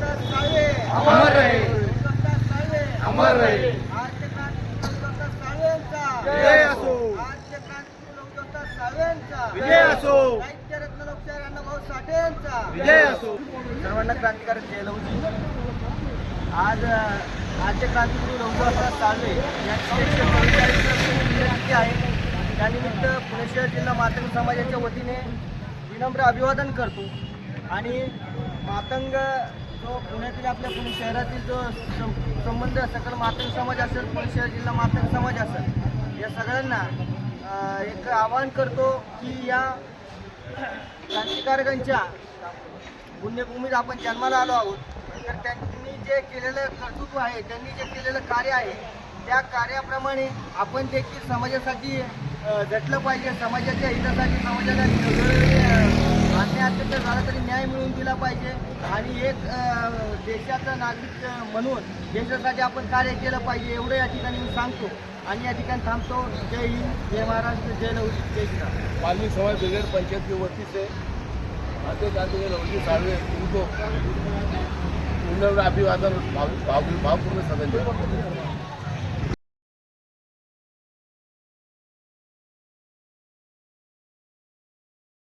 अमर रहे। अमर रहे। विजय असो। विजय असो। विजय असो। सर्वांना क्रांतिकारक जयलवजी आज आजचे क्रांतिगुरू रघुदासदास साळवे यांची आहे. त्यानिमित्त पुणे शहर जिल्हा मातंग समाजाच्या वतीने विनम्र अभिवादन करतो. आणि मातंग जो पुण्यातील आपल्या पुणे शहरातील जो संबंध सकल मातंग समाज असेल पुणे शहर जिल्हा मातंग समाज असेल या सगळ्यांना एक आवाहन करतो की या क्रांतिकारकांच्या पुण्यभूमीत आपण जन्माला आलो आहोत. तर त्यांनी जे केलेलं कर्तृत्व आहे त्यांनी जे केलेलं कार्य आहे त्या कार्याप्रमाणे आपण देखील समाजासाठी झटलं पाहिजे समाजाच्या हितासाठी समाजाला अन्याय तरी न्याय मिळवून दिला पाहिजे. आणि एक देशाचा नागरिक म्हणून देशासाठी आपण कार्य केलं पाहिजे एवढं या ठिकाणी मी सांगतो. आणि या ठिकाणी थांबतो. जय हिंद जय महाराष्ट्र जय लवजी जय श्रीराम. वाल्मीकि समाज ब्रिगेड पंचायत की वती से भारतीय क्रांति लवजी उनको विनम्र अभिवादन भाव- भावपूर्ण सदन